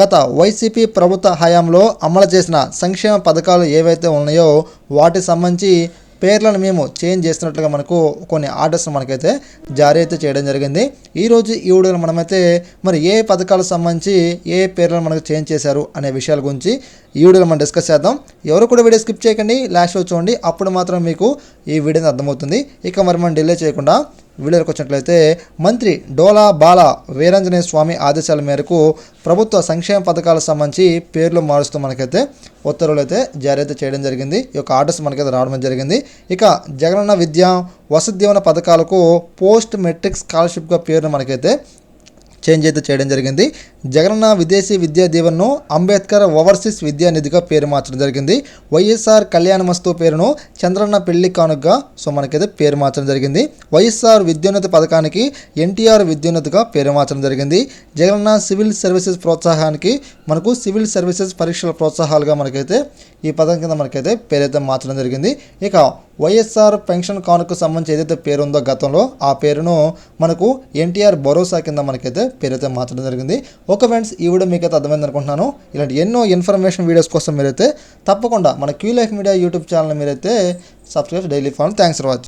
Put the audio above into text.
గత వైసీపీ ప్రభుత్వ హయాంలో అమలు చేసిన సంక్షేమ పథకాలు ఏవైతే ఉన్నాయో వాటికి సంబంధించి పేర్లను మేము చేంజ్ చేస్తున్నట్లుగా మనకు కొన్ని ఆర్డర్స్ మనకైతే జారీ అయితే చేయడం జరిగింది. ఈరోజు ఈ వీడియోలో మనమైతే మరి ఏ పథకాలకు సంబంధించి ఏ పేర్లను మనకు చేంజ్ చేశారు అనే విషయాల గురించి ఈ వీడియోలో మనం డిస్కస్ చేద్దాం. ఎవరు కూడా వీడియో స్కిప్ చేయకండి లాస్ట్లో చూడండి. అప్పుడు మాత్రం మీకు ఈ వీడియో అర్థమవుతుంది. ఇక మరి మనం డిలే చేయకుండా వీడియోకి వచ్చినట్లయితే మంత్రి డోలా బాల వీరాంజనేయ స్వామి ఆదేశాల మేరకు ప్రభుత్వ సంక్షేమ పథకాలకు సంబంధించి పేర్లు మారుస్తూ మనకైతే ఉత్తర్వులు అయితే జారీ అయితే చేయడం జరిగింది. ఈ యొక్క ఆర్డర్స్ మనకైతే రావడం జరిగింది. ఇక జగనన్న విద్య వసతి దీవెన పథకాలకు పోస్ట్ మెట్రిక్ స్కాలర్షిప్గా పేరును మనకైతే చేంజ్ అయితే చేయడం జరిగింది. జగనన్న విదేశీ విద్యా దీవెనను అంబేద్కర్ ఓవర్సీస్ విద్యా నిధిగా పేరు మార్చడం జరిగింది. వైఎస్ఆర్ కళ్యాణ మస్తు పేరును చంద్రన్న పెళ్ళి కానుకగా సో మనకైతే పేరు మార్చడం జరిగింది. వైఎస్ఆర్ విద్యోన్నతి పథకానికి ఎన్టీఆర్ విద్యోన్నతిగా పేరు మార్చడం జరిగింది. జగనన్న సివిల్ సర్వీసెస్ ప్రోత్సాహానికి మనకు సివిల్ సర్వీసెస్ పరీక్షల ప్రోత్సాహాలుగా మనకైతే ఈ పథకం కింద మనకైతే పేరైతే మార్చడం జరిగింది. ఇక వైఎస్ఆర్ పెన్షన్ కానుకకు సంబంధించి ఏదైతే పేరు ఉందో గతంలో ఆ పేరును మనకు ఎన్టీఆర్ భరోసా కింద మనకైతే పేరైతే మార్చడం జరిగింది. ఓకే ఫ్రెండ్స్ ఈ వీడియో మీకైతే అర్థమైంది అనుకుంటున్నాను. ఇలాంటి ఎన్నో ఇన్ఫర్మేషన్ వీడియోస్ కోసం మీరైతే తప్పకుండా మన Q life media YouTube channel మీరైతే subscribe daily follow thanks for watching